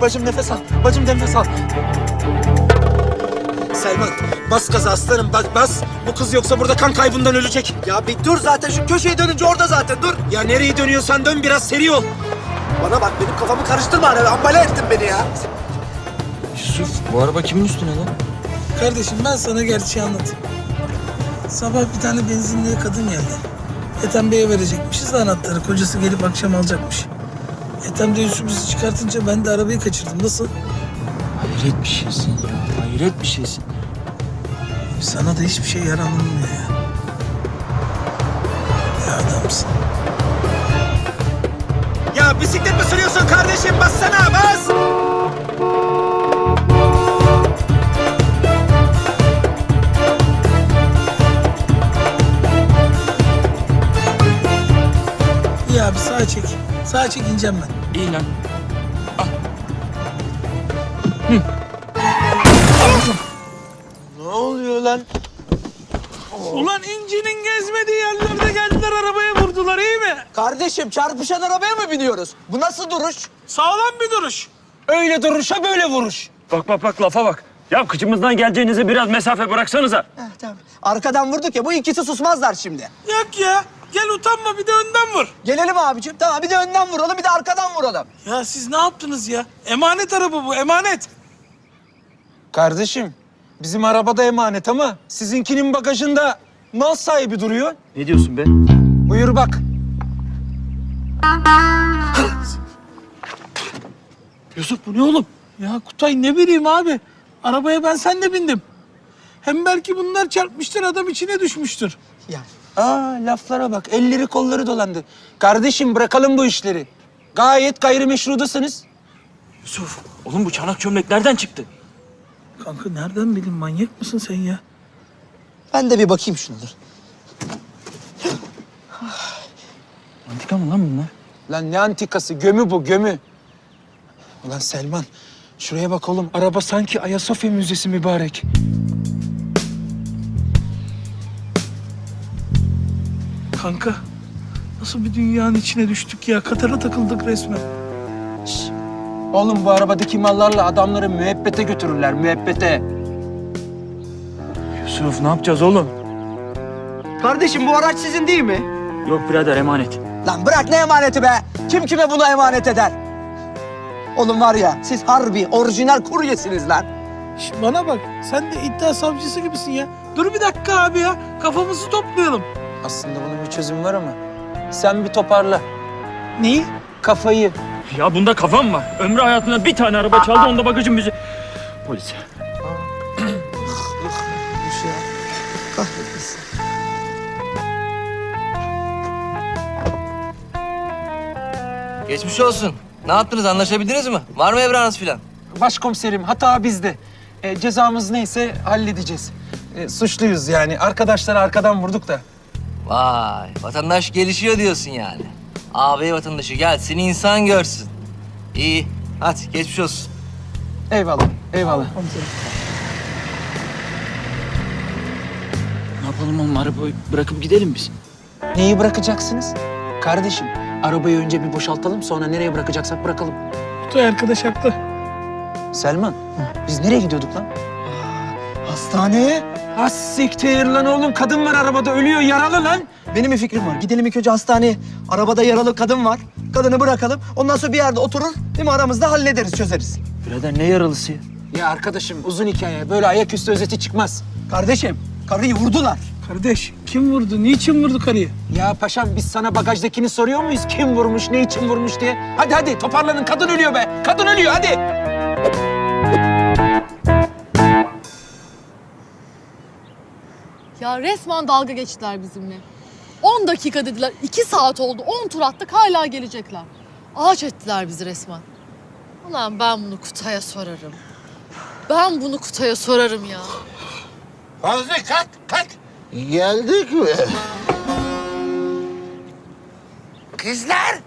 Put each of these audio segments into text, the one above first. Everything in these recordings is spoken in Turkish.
Bacım nefes al. Bacım nefes al. Selman bas gaza aslanım bak bas. Bu kız yoksa burada kan kaybından ölecek. Ya bir dur zaten şu köşeyi dönünce orada zaten dur. Ya nereye dönüyorsan dön biraz seri ol. Bana bak benim kafamı karıştırma hani ambale ettin beni ya. Yusuf bu araba kimin üstüne lan? Kardeşim ben sana gerçeği anlatayım. Sabah bir tane benzinliğe kadın geldi. Ethem Bey'e verecekmişiz de anahtarı. Kocası gelip akşam alacakmış. Ethem de Yusuf'u çıkartınca ben de arabayı kaçırdım. Nasıl? Hayret bir şeysin ya. Hayret bir şeysin. Sana da hiçbir şey yaranılmıyor ya. Ya adamsın. Ya bisiklet mi sürüyorsun kardeşim bassana bas. İyi abi sağa çek. Sağa çek ineceğim ben. İyi lan. Ne oluyor lan? Ulan incinin gezmediği yerlerde geldiler arabaya vurdular iyi mi? Kardeşim çarpışan arabaya mı biniyoruz? Bu nasıl duruş? Sağlam bir duruş. Öyle duruşa böyle vuruş. Bak bak bak lafa bak. Ya kıçımızdan geleceğinize biraz mesafe bıraksanıza. Heh, tamam. Arkadan vurduk ya bu ikisi susmazlar şimdi. Yok ya. Gel utanma bir de önden vur. Gelelim abicim tamam bir de önden vuralım bir de arkadan vuralım. Ya siz ne yaptınız ya? Emanet araba bu emanet. Kardeşim bizim arabada emanet ama sizinkinin bagajında mal sahibi duruyor. Ne diyorsun be? Buyur bak. Yusuf bu ne oğlum? Ya Kutay ne bileyim abi. Arabaya ben sen de bindim. Hem belki bunlar çarpmıştır adam içine düşmüştür. Ya Aa laflara bak elleri kolları dolandı. Kardeşim bırakalım bu işleri. Gayet gayrimeşrudasınız. Yusuf, oğlum bu çanak çömlek nereden çıktı? Kanka nereden bileyim manyak mısın sen ya? ben de bir bakayım şunları. Antika mı lan bunlar? Lan ne antikası gömü bu gömü. Ulan Selman şuraya bak oğlum araba sanki Ayasofya Müzesi mübarek. Kanka nasıl bir dünyanın içine düştük ya? Katara takıldık resmen. Oğlum bu arabadaki mallarla adamları müebbete götürürler müebbete. Yusuf ne yapacağız oğlum? Kardeşim bu araç sizin değil mi? Yok birader emanet. Lan bırak ne emaneti be? Kim kime bunu emanet eder? Oğlum var ya siz harbi orijinal kuryesiniz lan. Şş, bana bak sen de iddia savcısı gibisin ya. Dur bir dakika abi ya. Kafamızı toplayalım. Aslında bunun bir çözümü var ama sen bir toparla Neyi? kafayı. Ya bunda kafam var. Ömrü hayatında bir tane araba çaldı onda bagajın bizi. Polis. Kahretmesin. Geçmiş olsun. Ne yaptınız? Anlaşabildiniz mi? Var mı evranız filan? Başkomiserim hata bizde. E, cezamız neyse halledeceğiz. E, suçluyuz yani. Arkadaşları arkadan vurduk da. Vay, vatandaş gelişiyor diyorsun yani. Ağabey vatandaşı gelsin, insan görsün. İyi, hadi geçmiş olsun. Eyvallah, eyvallah. Ne yapalım oğlum arabayı bırakıp gidelim biz. Neyi bırakacaksınız? Kardeşim, arabayı önce bir boşaltalım sonra nereye bırakacaksak bırakalım. Kutay arkadaş haklı. Selman, biz nereye gidiyorduk lan? Hastaneye. Siktir lan oğlum. Kadın var arabada ölüyor yaralı lan. Benim bir fikrim var. Gidelim ilk önce hastaneye. Arabada yaralı kadın var. Kadını bırakalım. Ondan sonra bir yerde oturur. Değil mi aramızda hallederiz, çözeriz. Birader ne yaralısı ya? Ya arkadaşım uzun hikaye. Böyle ayaküstü özeti çıkmaz. Kardeşim, karıyı vurdular. Kardeş kim vurdu? Niçin vurdu karıyı? Ya paşam biz sana bagajdakini soruyor muyuz? Kim vurmuş, ne için vurmuş diye? Hadi hadi toparlanın. Kadın ölüyor be. Kadın ölüyor hadi. Ya resmen dalga geçtiler bizimle. 10 dakika dediler, 2 saat oldu, 10 tur attık hala gelecekler. Ağaç ettiler bizi resmen. Ulan ben bunu Kutay'a sorarım. Ben bunu Kutay'a sorarım ya. Fazla kalk kalk. Geldik mi? Kızlar.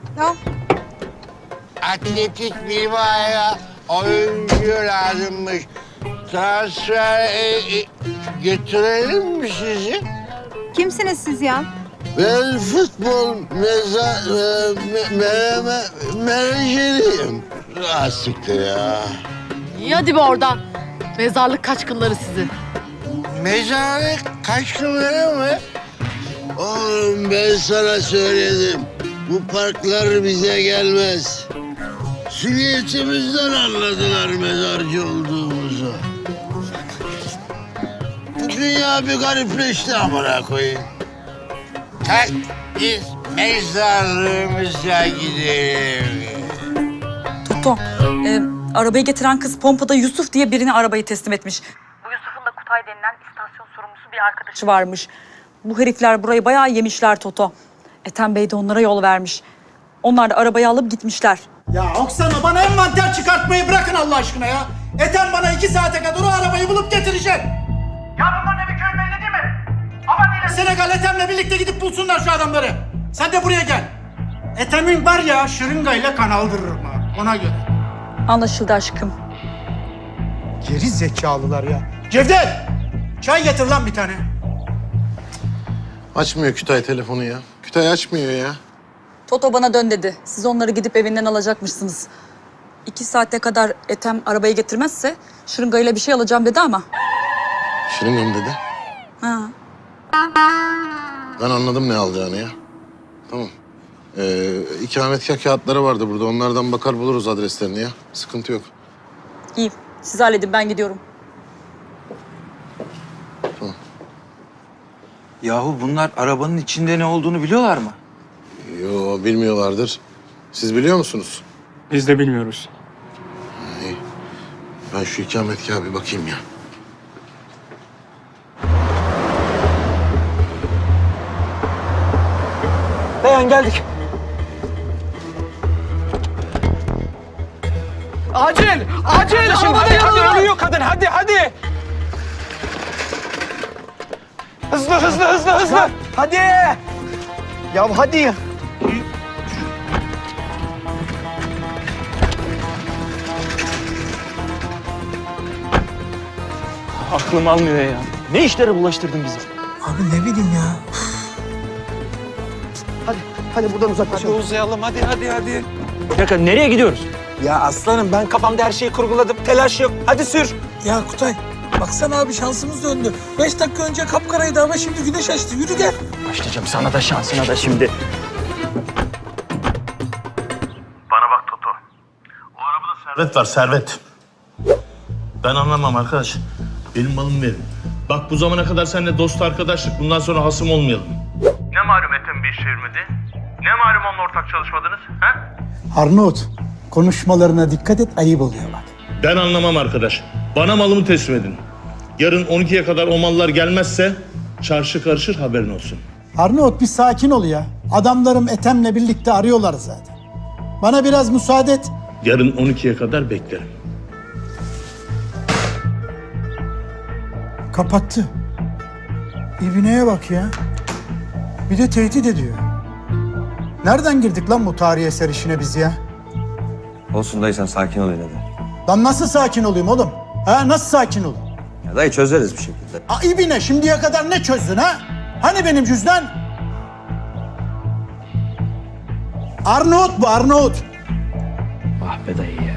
Atletik Bilbao'ya oyuncu lazımmış. Transfer e, e, götürelim mi sizi? Kimsiniz siz ya? Ben futbol meza, e, me, mereme, menajeriyim. Ah siktir ya. İyi hadi be oradan. Mezarlık kaçkınları sizi. Mezarlık kaçkınları mı? Oğlum ben sana söyledim. Bu parklar bize gelmez. Sünniyetimizden anladılar mezarcı olduğumuzu. Dünya bir garipleşti amına koyayım. Tak biz mezarlığımıza gidelim. Toto, e, arabayı getiren kız pompada Yusuf diye birine arabayı teslim etmiş. Bu Yusuf'un da Kutay denilen istasyon sorumlusu bir arkadaşı varmış. Bu herifler burayı bayağı yemişler Toto. Ethem Bey de onlara yol vermiş. Onlar da arabayı alıp gitmişler. Ya Oksana bana envanter çıkartmayı bırakın Allah aşkına ya. Ethem bana iki saate kadar o arabayı bulup getirecek. Ya Senegal Ethem'le birlikte gidip bulsunlar şu adamları. Sen de buraya gel. Ethem'in var ya şırıngayla kan aldırırım ha. Ona göre. Anlaşıldı aşkım. Geri zekalılar ya. Cevdet! Çay getir lan bir tane. Açmıyor Kütahya telefonu ya. Kütahya açmıyor ya. Toto bana dön dedi. Siz onları gidip evinden alacakmışsınız. İki saate kadar Ethem arabayı getirmezse şırıngayla bir şey alacağım dedi ama. Şırıngam dedi. Ha. Ben anladım ne alacağını ya. Tamam. Ee, ikametgah kağıtları vardı burada. Onlardan bakar buluruz adreslerini ya. Sıkıntı yok. İyi. Siz halledin ben gidiyorum. Yahu bunlar arabanın içinde ne olduğunu biliyorlar mı? Yo bilmiyorlardır. Siz biliyor musunuz? Biz de bilmiyoruz. İyi. Ben şu ikametgaha bir bakayım ya. Geldik. Acil! Acil! Arabada yaralı var. Ölüyor kadın hadi hadi. Hızlı hızlı hızlı hızlı. Hadi! Ya hadi. Aklım almıyor ya. Ne işlere bulaştırdın bizi? Abi ne bileyim ya. Hadi, hadi buradan Hadi uzaklaşalım. uzayalım hadi hadi hadi. Bir dakika nereye gidiyoruz? Ya aslanım ben kafamda her şeyi kurguladım. Telaş yok. Hadi sür. Ya Kutay baksana abi şansımız döndü. Beş dakika önce kapkaraydı ama şimdi güneş açtı. Yürü gel. Başlayacağım sana da şansına da şimdi. Bana bak Toto. O arabada servet var servet. Ben anlamam arkadaş. Benim malımı verin. Bak bu zamana kadar seninle dost arkadaşlık. Bundan sonra hasım olmayalım. Ne malum Ethem bir iş çevirmedi? Ne malum onunla ortak çalışmadınız? Ha? Arnavut, konuşmalarına dikkat et ayıp oluyor bak. Ben anlamam arkadaş. Bana malımı teslim edin. Yarın 12'ye kadar o mallar gelmezse çarşı karışır haberin olsun. Arnavut bir sakin ol ya. Adamlarım Ethem'le birlikte arıyorlar zaten. Bana biraz müsaade et. Yarın 12'ye kadar beklerim. Kapattı. İbineye bak ya. Bir de tehdit ediyor. Nereden girdik lan bu tarihi eser işine biz ya? Olsun dayı sen sakin ol yine de. Lan nasıl sakin olayım oğlum? Ha nasıl sakin olayım? Ya dayı çözeriz bir şekilde. Aa, İbine şimdiye kadar ne çözdün ha? Hani benim cüzdan? Arnavut bu Arnavut. Ah be dayı ya.